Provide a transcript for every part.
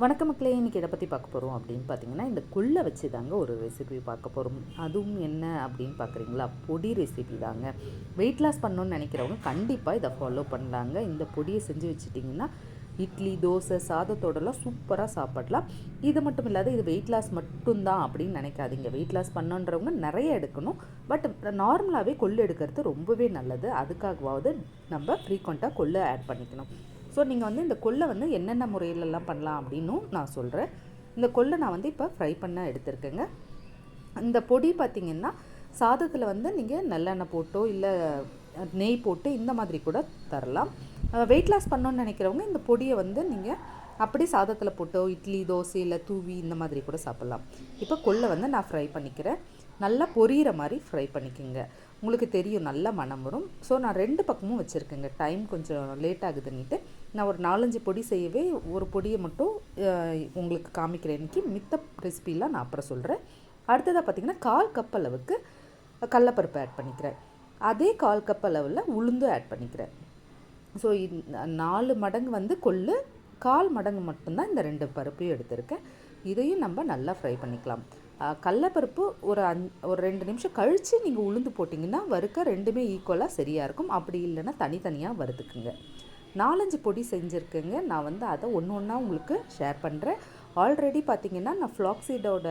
வணக்க மக்களே இன்றைக்கி எதை பற்றி பார்க்க போகிறோம் அப்படின்னு பார்த்தீங்கன்னா இந்த கொள்ளை வச்சு தாங்க ஒரு ரெசிபி பார்க்க போகிறோம் அதுவும் என்ன அப்படின்னு பார்க்குறீங்களா? பொடி ரெசிபி தாங்க. வெயிட் லாஸ் பண்ணணும்னு நினைக்கிறவங்க கண்டிப்பாக இதை ஃபாலோ பண்ணலாங்க. இந்த பொடியை செஞ்சு வச்சுட்டிங்கன்னா இட்லி தோசை சாதத்தோடலாம் சூப்பராக சாப்பிடலாம். இது மட்டும் இல்லாத இது வெயிட் லாஸ் மட்டும்தான் அப்படின்னு நினைக்காதீங்க. வெயிட் லாஸ் பண்ணுன்றவங்க நிறைய எடுக்கணும். பட் நார்மலாகவே கொள்ளு எடுக்கிறது ரொம்பவே நல்லது. அதுக்காகவாவது நம்ம ஃப்ரீக்வெண்ட்டாக கொள்ளு ஆட் பண்ணிக்கணும். ஸோ நீங்கள் வந்து இந்த கொள்ளை வந்து என்னென்ன முறையிலலாம் பண்ணலாம் அப்படின்னும் நான் சொல்கிறேன் இந்த கொள்ளை நான் வந்து இப்போ ஃப்ரை பண்ண எடுத்திருக்கேங்க. இந்த பொடி பார்த்திங்கன்னா சாதத்தில் வந்து நீங்கள் நல்லெண்ணெய் போட்டோ இல்லை நெய் போட்டு இந்த மாதிரி கூட தரலாம். வெயிட் லாஸ் பண்ணணும்னு நினைக்கிறவங்க இந்த பொடியை வந்து நீங்கள் அப்படி சாதத்தில் போட்டோ இட்லி தோசை இல்லை தூவி இந்த மாதிரி கூட சாப்பிட்லாம். இப்போ கொள்ளை வந்து நான் ஃப்ரை பண்ணிக்கிறேன். நல்லா பொரியிற மாதிரி ஃப்ரை பண்ணிக்கோங்க. உங்களுக்கு தெரியும் நல்ல மனம் வரும். ஸோ நான் ரெண்டு பக்கமும் வச்சுருக்கேங்க. டைம் கொஞ்சம் லேட் ஆகுதுன்னுட்டு. நான் ஒரு நாலஞ்சு பொடி செய்யவே ஒரு பொடியை மட்டும் உங்களுக்கு காமிக்கிறேன். இன்றைக்கி மித்த ரெசிபிலாம் நான் அப்புறம் சொல்கிறேன் அடுத்ததாக பார்த்திங்கன்னா கால் கப் அளவுக்கு கடலப்பருப்பு ஆட் பண்ணிக்கிறேன். அதே கால் கப் அளவில் உளுந்து ஆட் பண்ணிக்கிறேன். ஸோ நாலு மடங்கு வந்து கொள்ளு கால் மடங்கு மட்டும்தான் இந்த ரெண்டு பருப்பையும் எடுத்திருக்கேன். இதையும் நம்ம நல்லா ஃப்ரை பண்ணிக்கலாம். கடலப்பருப்பு ஒரு அந் ஒரு ரெண்டு நிமிஷம் கழித்து நீங்கள் உளுந்து போட்டிங்கன்னா வறுக்க ரெண்டுமே ஈக்குவலாக சரியாக இருக்கும். அப்படி இல்லைன்னா தனித்தனியாக வறுத்துக்குங்க. நாலஞ்சு பொடி செஞ்சுருக்கேங்க. நான் வந்து அதை ஒன்று ஒன்றா உங்களுக்கு ஷேர் பண்ணுறேன் ஆல்ரெடி பார்த்திங்கன்னா நான் ஃப்ளாக்ஸீடோட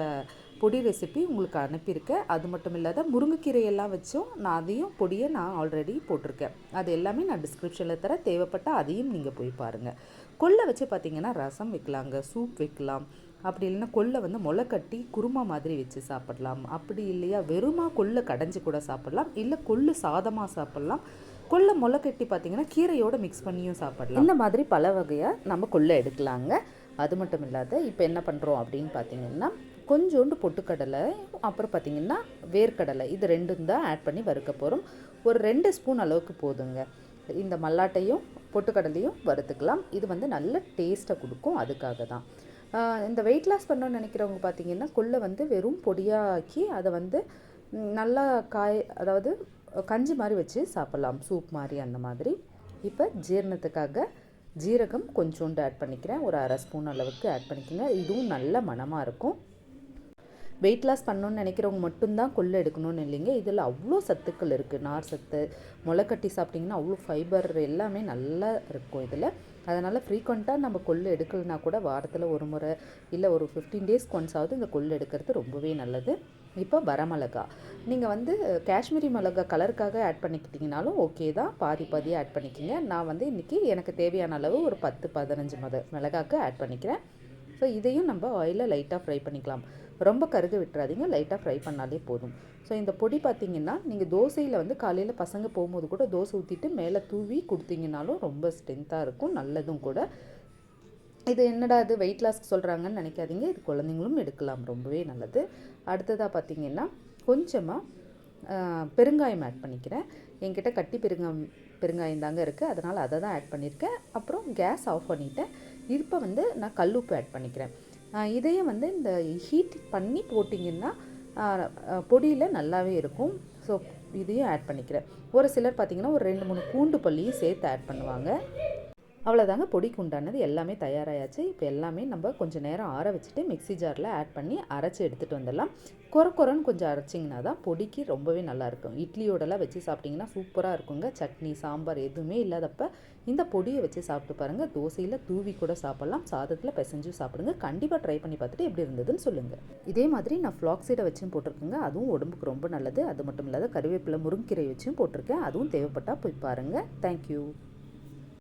பொடி ரெசிபி உங்களுக்கு அனுப்பியிருக்கேன். அது மட்டும் இல்லாத முருங்கைக்கீரையெல்லாம் வச்சும் நான் அதையும் பொடியை நான் ஆல்ரெடி போட்டிருக்கேன். அது எல்லாமே நான் டிஸ்கிரிப்ஷனில் தர தேவைப்பட்டால் அதையும் நீங்கள் போய் பாருங்கள் கொள்ளை வச்சு பார்த்தீங்கன்னா ரசம் வைக்கலாங்க சூப் வைக்கலாம். அப்படி இல்லைன்னா கொள்ளை வந்து முளை கட்டி குருமா மாதிரி வச்சு சாப்பிடலாம். அப்படி இல்லையா வெறுமா கொள்ளை கடைஞ்சி கூட சாப்பிடலாம். இல்லை கொள்ளு சாதமாக சாப்பிட்லாம். கொள்ளை முளை கட்டி பார்த்தீங்கன்னா கீரையோடு மிக்ஸ் பண்ணியும் சாப்பிடலாம். இந்த மாதிரி பல வகையாக நம்ம கொள்ளை எடுக்கலாங்க. அது மட்டும் இல்லாத இப்போ என்ன பண்ணுறோம் அப்படின்னு பார்த்தீங்கன்னா கொஞ்சோண்டு பொட்டுக்கடலை அப்புறம் பார்த்திங்கன்னா வேர்க்கடலை இது ரெண்டும் தான் ஆட் பண்ணி வறுக்க போகிறோம் ஒரு ரெண்டு ஸ்பூன் அளவுக்கு போதுங்க. இந்த மல்லாட்டையும் பொட்டுக்கடலையும் வறுத்துக்கலாம். இது வந்து நல்ல டேஸ்ட்டை கொடுக்கும் அதுக்காக தான். இந்த வெயிட் லாஸ் பண்ணணும்னு நினைக்கிறவங்க பார்த்தீங்கன்னா கொள்ளை வந்து வெறும் பொடியாக்கி அதை வந்து நல்லா காய் அதாவது கஞ்சி மாதிரி வச்சு சாப்பிட்லாம். சூப் மாதிரி அந்த மாதிரி. இப்போ ஜீரணத்துக்காக ஜீரகம் கொஞ்சோண்டு ஆட் பண்ணிக்கிறேன். ஒரு அரை ஸ்பூன் அளவுக்கு ஆட் பண்ணிக்கோங்க. இதுவும் நல்ல மனமாக இருக்கும். வெயிட் லாஸ் பண்ணணுன்னு நினைக்கிறவங்க மட்டும்தான் கொள்ளை எடுக்கணும்னு இல்லைங்க. இதில் அவ்வளோ சத்துக்கள் இருக்குது. நார் சத்து முளைக்கட்டி சாப்பிட்டிங்கன்னா அவ்வளோ ஃபைபர் எல்லாமே நல்லா இருக்கும் இதில். அதனால் ஃப்ரீக்வெண்ட்டாக நம்ம கொள்ளு எடுக்கலைனா கூட வாரத்தில் ஒரு முறை இல்லை ஒரு ஃபிஃப்டீன் டேஸ்க்கு ஒன்ஸாவது இந்த கொள்ளு எடுக்கிறது ரொம்பவே நல்லது. இப்போ வரமிளகா நீங்கள் வந்து காஷ்மீரி மிளகா கலருக்காக ஆட் பண்ணிக்கிட்டிங்கனாலும் ஓகே தான். பாதி பாதி ஆட் பண்ணிக்கிங்க. நான் வந்து இன்றைக்கி எனக்கு தேவையான அளவு ஒரு பத்து பதினஞ்சு மத மிளகாக்கு ஆட் பண்ணிக்கிறேன். ஸோ இதையும் நம்ம ஆயிலில் லைட்டாக ஃப்ரை பண்ணிக்கலாம். ரொம்ப கருக விட்டுறாதீங்க லைட்டாக ஃப்ரை பண்ணாலே போதும். ஸோ இந்த பொடி பார்த்திங்கன்னா நீங்கள் தோசையில் வந்து காலையில் பசங்க போகும்போது கூட தோசை ஊற்றிட்டு மேலே தூவி கொடுத்தீங்கனாலும் ரொம்ப ஸ்ட்ரென்த்தாக இருக்கும் நல்லதும் கூட. இது என்னடா இது? வெயிட் லாஸ்க்கு சொல்கிறாங்கன்னு நினைக்காதீங்க. இது குழந்தைங்களும் எடுக்கலாம். ரொம்பவே நல்லது. அடுத்ததாக பார்த்திங்கன்னா கொஞ்சமாக பெருங்காயம் ஆட் பண்ணிக்கிறேன். என்கிட்ட கட்டி பெருங்காயம் பெருங்காயம் தாங்க இருக்குது அதனால் அதை தான் ஆட் பண்ணியிருக்கேன். அப்புறம் கேஸ் ஆஃப் பண்ணிவிட்டேன் இப்போ வந்து நான் கல்லுப்பு ஆட் பண்ணிக்கிறேன். இதையும் வந்து இந்த ஹீட் பண்ணி போட்டிங்கன்னா பொடியில் நல்லாவே இருக்கும். ஸோ இதையும் ஆட் பண்ணிக்கிறேன். ஒரு சிலர் பார்த்திங்கன்னா ஒரு ரெண்டு மூணு பூண்டு பள்ளியும் சேர்த்து ஆட் பண்ணுவாங்க. அவ்வளோதாங்க பொடிக்கு உண்டானது எல்லாமே தயாராகியாச்சு இப்போ எல்லாமே நம்ம கொஞ்சம் நேரம் ஆற வச்சுட்டு மிக்சி ஜாரில் ஆட் பண்ணி அரைச்சி எடுத்துகிட்டு வந்துடலாம். குறை குறைன்னு கொஞ்சம் அரைச்சிங்கன்னா தான் பொடிக்கு ரொம்பவே நல்லாயிருக்கும் இட்லியோடலாம் வச்சு சாப்பிட்டிங்கன்னா சூப்பராக இருக்குங்க. சட்னி சாம்பார் எதுவுமே இல்லாதப்ப இந்த பொடியை வச்சு சாப்பிட்டு பாருங்கள் தோசையில் தூவி கூட சாப்பிட்லாம். சாதத்தில் பிசைஞ்சு சாப்பிடுங்க. கண்டிப்பாக ட்ரை பண்ணி பார்த்துட்டு எப்படி இருந்ததுன்னு சொல்லுங்கள் இதே மாதிரி நான் ஃப்ளாக்ஸீடை வச்சும் போட்டிருக்கேங்க. அதுவும் உடம்புக்கு ரொம்ப நல்லது. அது மட்டும் இல்லாத கருவேப்பிலை முருங்கீரை வச்சும் போட்டிருக்கேன். அதுவும் தேவைப்பட்டால் போய் பாருங்கள் தேங்க்யூ